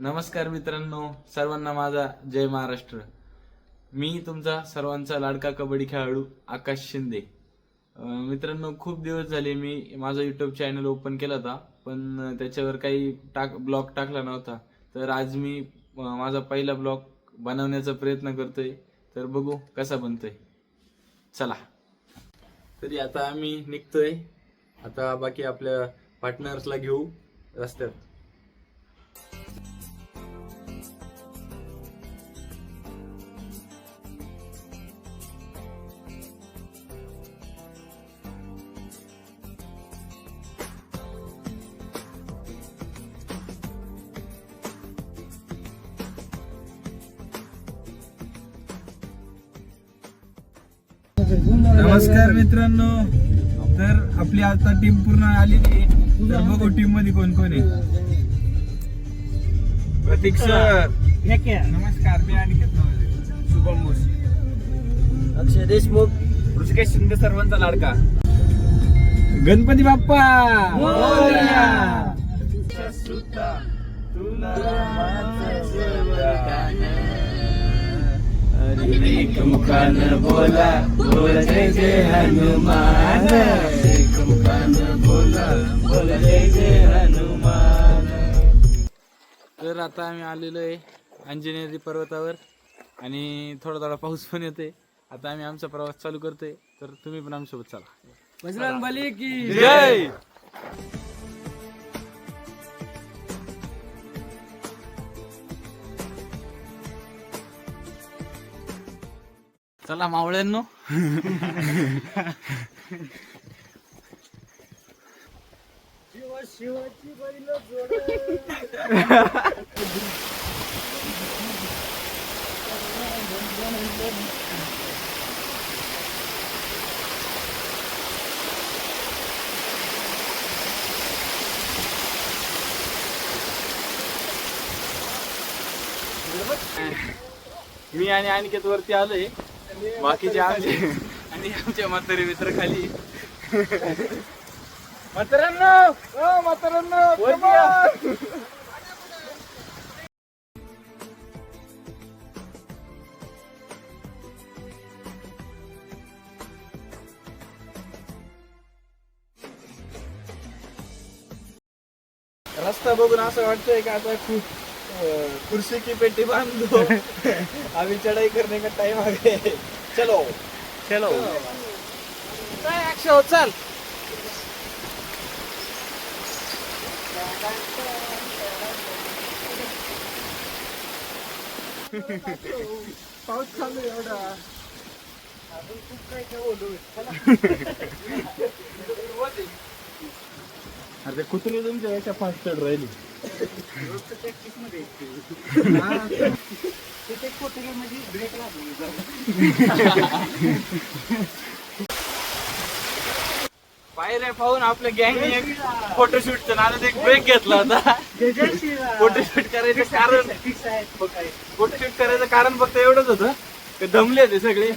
नमस्कार मित्रांनो सर्वांना माझा जय महाराष्ट्र. मी तुमचा सर्वांचा लाडका कबड्डी खेळाडू आकाश शिंदे. मित्रांनो खूप दिवस झाले मी माझा यूट्यूब चॅनल ओपन केला होता पण त्याच्यावर काही टाक ब्लॉग टाकला नव्हता. तर आज मी माझा पहिला ब्लॉग बनवण्याचा प्रयत्न करतोय. तर बघू कसा बनतोय. चला. तरी आता आम्ही निघतोय. आता बाकी आपल्या पार्टनर्सला घेऊ रस्त्यात नमस्कार मित्रांनो. तर आपली आता टीम पूर्ण आलेली तर बघू टीममध्ये कोण कोण आहे. प्रतीक सर. नमस्कार मी नवले शुभम बोस. अक्षय देशमुख. ऋषिकेश शिंदे सर्वांचा लाडका. गणपती बाप्पा. एक मुखान बोला बोल जय जय हनुमान एक मुखान बोला बोल जय जय हनुमान तर आता आम्ही आलेलो आहे अंजनेरी पर्वतावर आणि थोडा थोडा पाऊस पण येते आता आम्ही आमचा प्रवास चालू करतोय. तर तुम्ही पण आमच्यासोबत चला. बजरंग बली की जय! चला मावळ्यांनो. शिवाची बैल मी आणि अनिकेत वरती आलोय. बाकीचे आमचे. आणि आमचे म्हातारे मित्र खाली. वरती या. रस्ता बघून असं वाटतंय का आता खूप कुर्सी की पेटी बांधो? अभी चढ़ाई करने का टाइम आ गया चलो. चलो. काय अक्षय चल? पाऊस चालू आहे एवढा. अजून खूप काय काय बोलू. अरे कुत्री तुमच्या याच्या फास्ट चढ राहिली. पायऱ्या पाहून आपल्या गँग एक फोटोशूटचं नादात एक ब्रेक घेतला होता. फोटोशूट करायचं कारण फोटोशूट करायचं कारण फक्त एवढंच होतं. दमले ते सगळे.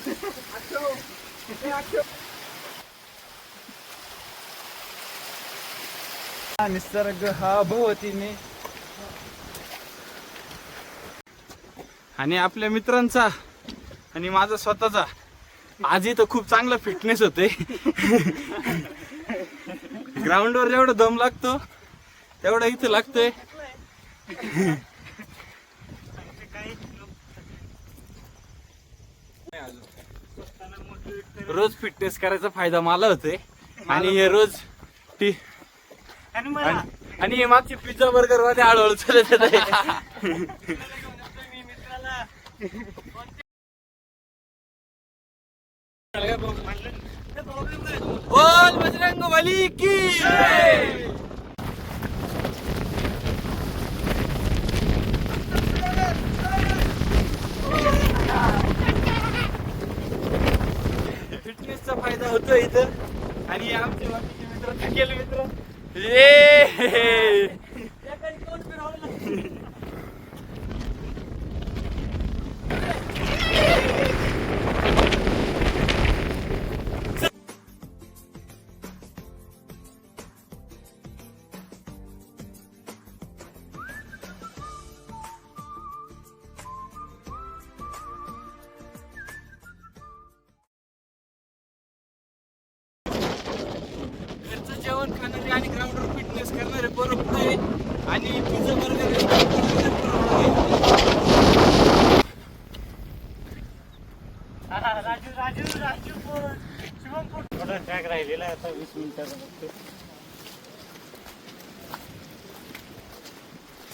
निसर्ग हा भवतीने. आणि आपल्या मित्रांचा आणि माझा स्वतःचा. आजही तर खूप चांगला फिटनेस होते ग्राउंडवर जेवढं दम लागतो तेवढा इथं लागतोय. रोज फिटनेस करायचा फायदा मला होतोय. आणि हे रोज टी आणि आणि हे मागचे पिझ्झा बर्गरमध्ये हळूहळू चालत आहे बोल बजरंग बली की! फिटनेसचा फायदा होतो इथं. आणि आमचे बाकीचे मित्र थकेल मित्र. 예!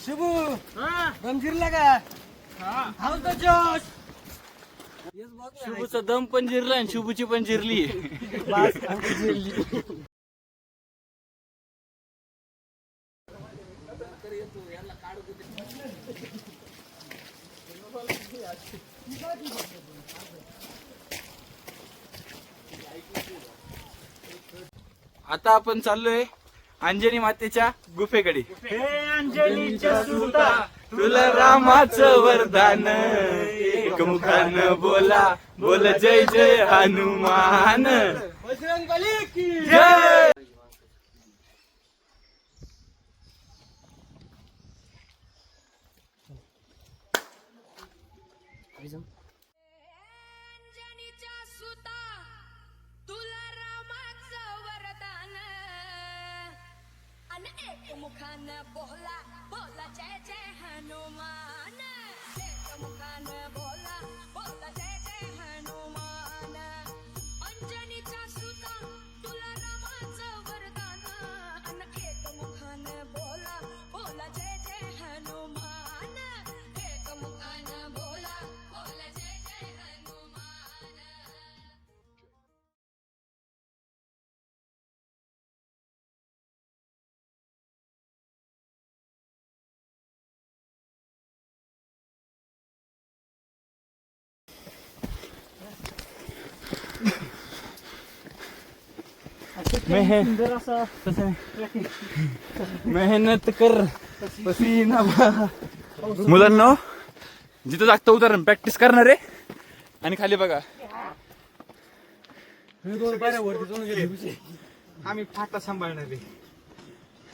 शिबू दम जिरला का? हाऊस द जोश. शुभूचा दम पण जिरला आणि शुभूची पण जिरली. जिरली. आता आपण चाललोय अंजनी मातेच्या गुफेकडे. तुला रामाचं वरदान. एकमुखान बोला बोल जय जय हनुमान. की मुखान बोला बोला जय जय हनुमान. जय मुखान बोला बोला. मेहनत कर पसीना बहा. मुलांना जिथं जागतं उदाहरण प्रॅक्टिस करणार. आहे आणि खाली बघा. आम्ही फाटा सांभाळणार आहे.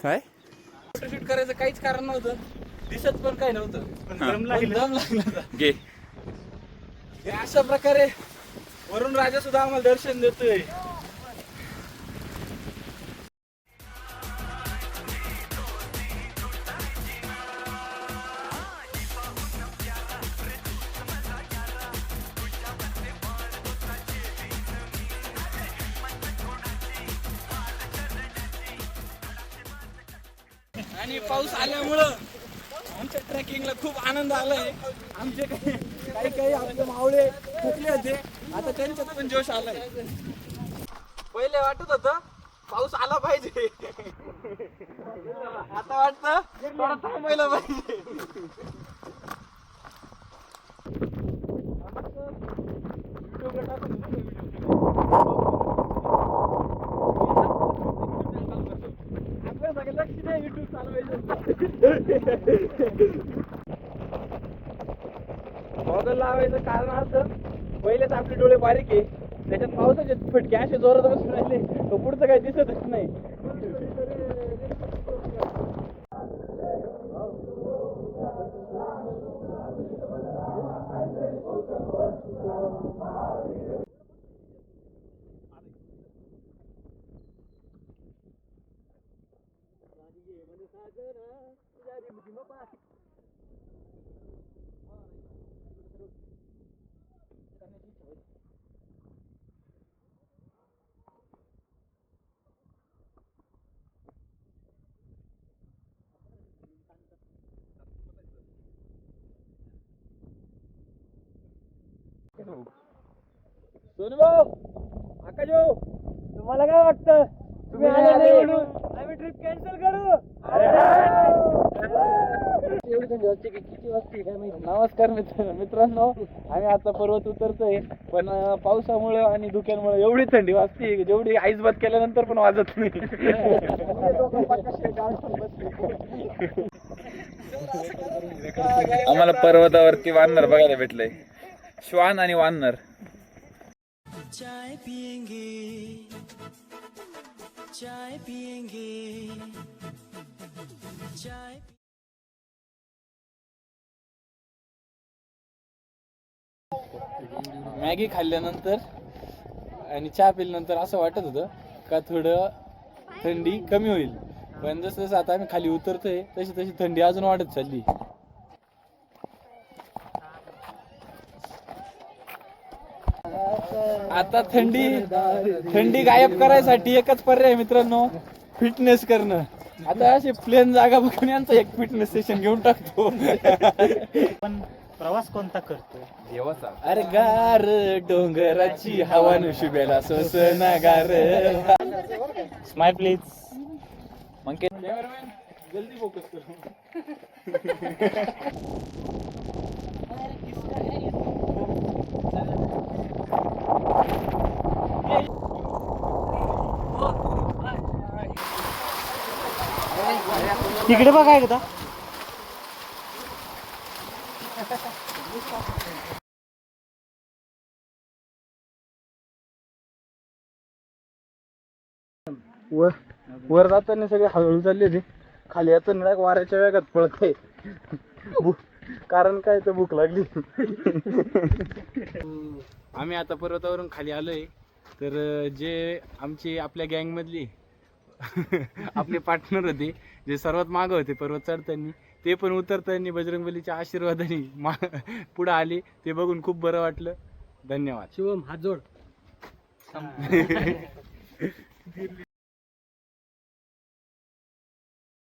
काय? फोटोशूट करायचं काहीच कारण नव्हतं. दिसत पण काही नव्हतं. पण दम लागला. हे अशा प्रकारे वरुण राजा सुद्धा आम्हाला दर्शन देतोय. आणि पाऊस आल्यामुळं आमच्या ट्रेकिंगला खूप आनंद आलाय. आमचे काही काही काही आपले मावळे थकले होते. आता त्यांच्यात पण जोश आलाय. पहिले वाटत होत पाऊस आला पाहिजे. आता वाटत थोडा थांबायला पाहिजे. आपलं सगळं लक्ष पावसाला लावायचं कारण असं पहिलेच आपले डोळे बारीक आहे. त्याच्यात पावसाचे फटके असे जोरात बसून राहिले. तो पुढचं काही दिसतच नाही. सोनू भाऊ आकाश भाऊ तुम्हाला काय वाटतं? तुम्ही आले. म्हणून आम्ही ट्रिप कॅन्सल करू. एवढी थंडी वाजते की किती वाजते काय माहिती. नमस्कार मित्र मित्रांनो आम्ही आता पर्वत उतरतोय. पण पावसामुळे आणि धुक्यांमुळे एवढी थंडी वाजते. की जेवढी आईस बात केल्यानंतर पण वाजत नाही. आम्हाला पर्वतावरती वानर बघायला भेटलंय. श्वान आणि वानर. चाय पियेंगे. चाय पियेंगे. चाय मॅगी खाल्ल्यानंतर आणि चहा पिल्यानंतर असं वाटत होतं का थोडं थंडी कमी होईल. पण जसं जसं आता आम्ही खाली उतरतोय तशी तशी थंडी अजून वाढत चालली. आता थंडी थंडी गायब करायसाठी एकच पर्याय मित्रांनो फिटनेस करणं. आता असे प्लेन जागा बघून यांचं एक फिटनेस सेशन घेऊन टाकतो. पण प्रवास कोणता करतो अरे गार डोंगराची हवा शुभेला सोसना गार. स्माइल प्लीज मग जल्दी फोकस करो. तिकडे बघा एकदा. वर वर जाताना सगळे हळूहळू चालले ते खाली येताना direct वाऱ्याच्या वेगात पळत कारण काय तर भूक लागली. आम्ही आता पर्वतावरून खाली आलोय. तर अं, जे आमची आपल्या गँग मधली आपले पार्टनर होते जे सर्वात माग होते पर्वत चढताना ते पण उतरताना बजरंगबलीच्या आशीर्वादाने मा पुढे आले. ते बघून खूप बरं वाटलं. धन्यवाद. शिवम हात जोड.